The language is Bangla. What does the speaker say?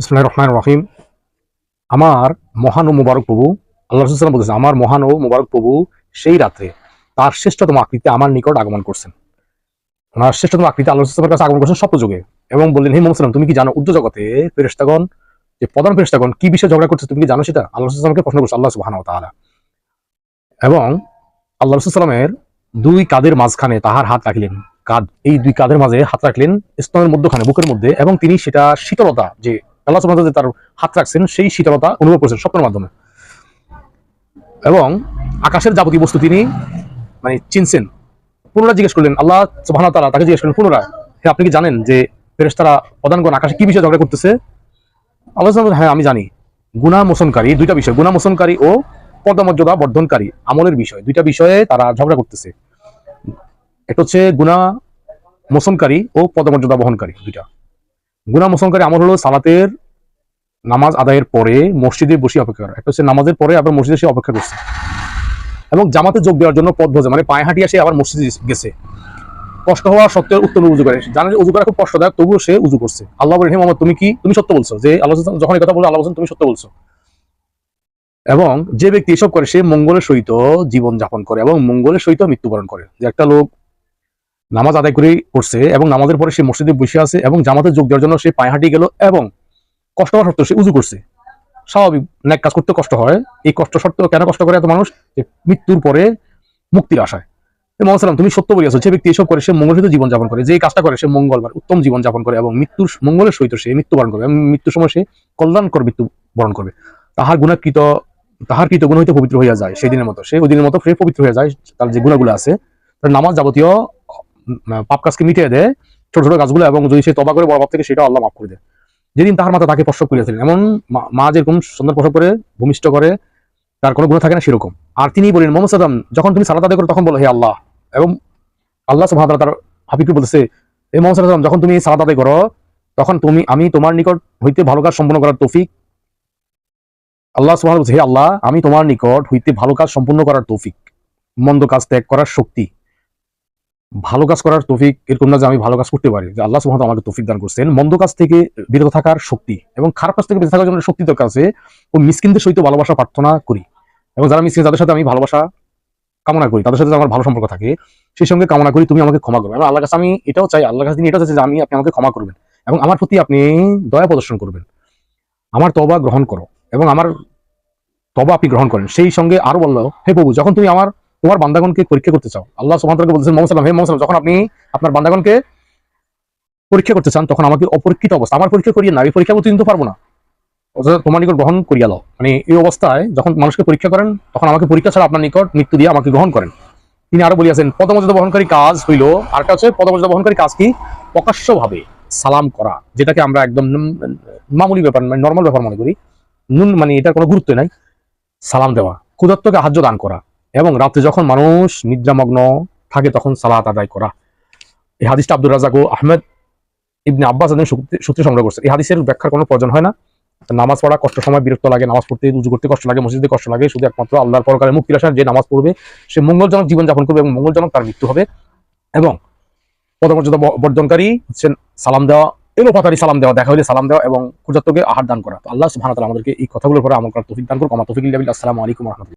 ইসলাম রহমান রহিম। আমার মহান ও মুবারক প্রভু, আল্লাহ রসুলাম বলতেছে আমার মহান ও মুবারক প্রভু সেই রাত্রে তার শ্রেষ্ঠতম আকৃতি আমার নিকট আগমন করছেন। ওনার শ্রেষ্ঠতম আকৃতি আল্লাহ রসুলের কাছে আগমন করছেন স্বপ্নযোগে এবং বললেন, হে মোহাম্মদ তুমি কি জানো উর্দু জগতে ফেরেস্তাগণ যে প্রধান ফেরেস্তাগণ কি বিষয়ে ঝগড়া করছে তুমি কি জানো সেটা? আল্লাহ রসুলামকে প্রশ্ন করছে আল্লাহ সুবাহ তাআলা। এবং আল্লাহ রসুলামের দুই কাদের মাঝখানে তাহার হাত রাখলেন। কাঁধ, এই দুই কাঁধের মাঝে হাত রাখলেন স্তনের মধ্যখানে, বুকের মধ্যে, এবং তিনি সেটা শীতলতা, যে আল্লাহ ওয়া তার হাত রাখছেন, সেই শীতলতা অনুভব করেছেন স্বপ্নের মাধ্যমে। এবং আকাশের যাবতীয় বস্তু তিনি মানে চিনছেন। পুনরায় জিজ্ঞেস করলেন, আল্লাহ ওয়া তাআলা তাকে জিজ্ঞেস করলেন পুনরায়, হে, আপনি কি জানেন যে ফেরেশতারা প্রধানগণ আকাশে কি বিষয়ে ঝগড়া করতেছে? আল্লাহ হ্যাঁ আমি জানি। গুনাহ মোচনকারী দুইটা বিষয়, গুনাহ মোচনকারী ও পদমর্যাদা বর্ধনকারী আমলের বিষয়, দুইটা বিষয়ে তারা ঝগড়া করতেছে। একটা হচ্ছে গুনাহ মোচনকারী ও পদমর্যাদা বহনকারী দুইটা। গুনাহ মোচনকারী আমল হলো সালাতের নামাজ আদায়ের পরে মসজিদে বসে অপেক্ষা করা একটা হচ্ছে নামাজের পরে আবার মসজিদে সে অপেক্ষা করছে এবং জামাতে যোগ দেওয়ার জন্য পথ ভোজে মানে পায়ে হাঁটিয়ে সে আবার মসজিদে গেছে। কষ্ট হওয়া সত্ত্বেও উত্তম উজু করে জানে উজু করা খুব কষ্টদায়ক, তবুও সে উজু করছে। আল্লাহ হে মোহাম্মদ, তুমি কি তুমি সত্য বলছো যে আল্লাহ যখন এই কথা বলল, আল্লাহ তুমি সত্য বলছো। এবং যে ব্যক্তি এসব করে, সে মঙ্গলের সহিত জীবন যাপন করে এবং মঙ্গলের সহিত মৃত্যুবরণ করে। যে একটা লোক নামাজ আদায় করে করছে এবং নামাজের পরে সে মসজিদে বসে আছে এবং জামাতে যোগ দেওয়ার জন্য সে পায়ে হাঁটিয়ে গেল এবং কষ্ট হওয়া সত্ত্বেও সে উজু করছে। স্বাভাবিক ন্যাক কাজ করতে কষ্ট হয়। এই কষ্ট সত্ত্বেও কেন কষ্ট করে এত মানুষ? মৃত্যুর পরে মুক্তির আশায়। মোহাম্মদ সাল্লাম, তুমি সত্য বলিয়াছো, যে ব্যক্তি এসব করে সে মঙ্গল সহিত জীবন যাপন করে, যে কাজটা করে সে মঙ্গল মানে উত্তম জীবন যাপন করে এবং মৃত্যুর মঙ্গলের সহিত সে মৃত্যুবরণ করবে এবং মৃত্যুর সময় সে কল্যাণকর মৃত্যু বরণ করবে। তাহার গুণাকৃত, তাহার কৃত গুণ হইতে পবিত্র হইয়া যায়। সেই দিনের মতো, সে ওই দিনের মতো ফ্রে পবিত্র হয়ে যায়। তার যে গুণাগুলো আছে, তার নামাজ যাবতীয় পাপ কাজকে মিটিয়ে দেয় ছোট ছোট কাজগুলো এবং যদি সে তবা করে বড় পাপ থেকে সেটা আল্লাহ মাফ করে দেয়। যেদিন তাহার মাথা তাকে প্রসব করিয়াছিলেন এমন মা- যেরকম সুন্দর প্রসব করে ভূমিষ্ঠ করে তার কোনো গুণ থাকে না সেরকম। আর তিনি বলেন মোহাম্মদ সাদাম যখন তুমি সালাত আদায় করো তখন বলো হে আল্লাহ। এবং আল্লাহ সুবহানাহু তার হাবিবকে বলতেছে এই মোহাম্মদ ওয়াসাল্লাম, যখন তুমি সালাত আদায় করো তখন তুমি আমি তোমার নিকট হইতে ভালো কাজ সম্পন্ন করার তৌফিক আল্লাহ বলছে হে আল্লাহ আমি তোমার নিকট হইতে ভালো কাজ সম্পূর্ণ করার তৌফিক মন্দ কাজ ত্যাগ করার শক্তি। ভালো কাজ করার তৌফিক এরকম না যে আমি ভালো কাজ করতে পারি, যে আল্লাহ সুবহানাহু আমাকে তৌফিক দান করছেন। মন্দ কাজ থেকে বিরত থাকার শক্তি এবং খারাপ কাজ থেকে বেঁচে থাকার জন্য শক্তি দরকার আছে। ও মিসকিনদের সহিত ভালোবাসা প্রার্থনা করি। এবং যারা মিসকিন তাদের সাথে আমি ভালোবাসা কামনা করি, তাদের সাথে আমার ভালো সম্পর্ক থাকে, সেই সঙ্গে কামনা করি তুমি আমাকে ক্ষমা করবে এবং আল্লাহ কাছে আমি এটাও চাই আল্লাহ কাছে এটাও চাইছে যে আমি, আপনি আমাকে ক্ষমা করবেন এবং আমার প্রতি আপনি দয়া প্রদর্শন করবেন। আমার তবা গ্রহণ করো এবং আমার তবা আপনি গ্রহণ করেন। সেই সঙ্গে আরও বলল, হে প্রভু, যখন তুমি আমার তোমার বান্দাগণকে পরীক্ষা করতে চাও। আল্লাহ সুবহানাহু বলছেন মোহাম্মদ হে মোহাম্মদ যখন আপনি আপনার বান্দাগণকে পরীক্ষা করতে চান, তখন আমাকে অপরীক্ষিত অবস্থা, আমার পরীক্ষা করিয়ে না, আমি পরীক্ষা উত্তীর্ণ হতে পারব না। তোমার নিকট গ্রহণ করিয়া লও। মানে এই অবস্থায় যখন মানুষকে পরীক্ষা করেন, তখন আমাকে পরীক্ষা ছাড়া আপনার নিকট মৃত্যু দিয়ে আমাকে গ্রহণ করেন। তিনি আরও বলিয়াছেন, পদমর্যাদা বহনকারী কাজ হইল, আর হচ্ছে পদমর্যাদা বহনকারী কাজ কি? প্রকাশ্যভাবে সালাম করা, যেটাকে আমরা একদম মামুলি ব্যাপার মানে নর্মাল ব্যাপার মনে করি। নুন মানে এটার কোনো গুরুত্ব নাই। সালাম দেওয়া, ক্ষুধার্তকে সাহায্য দান করা এবং রাতে যখন মানুষ নিদ্রামগ্ন থাকে, তখন সালাত আদায় করা। এই হাদিসটা আব্দুর রাজাক ও আহমেদ ইবনে আব্বাস আদিন সূত্রে সংগ্রহ করছে। এই হাদিসের ব্যাখ্যার কোনো প্রয়োজন হয় না। নামাজ পড়া কষ্ট সময় বিরক্ত লাগে, নামাজ পড়তে উজু করতে কষ্ট লাগে, মসজিদে কষ্ট লাগে, শুধু একমাত্র আল্লাহর পরকালে মুক্তির আশার যে নামাজ পড়বে, সে মঙ্গলজনক জীবন যাপন করবে এবং মঙ্গলজনক তার মৃত্যু হবে। এবং পদমর্যাদা ব- বর্ধনকারী হচ্ছেন সালাম দেওয়া, এলোপাতারি সালাম দেওয়া, দেখা হলে সালাম দেওয়া এবং ক্ষুজাত্মকে আহার দান করা। তো আল্লাহ ওয়া আমাদেরকে এই কথাগুলোর পরে আমল করার তৌফিক দান করুক। আমার তৌফিক আসসালামু আলাইকুম রহমতুল্লাহ।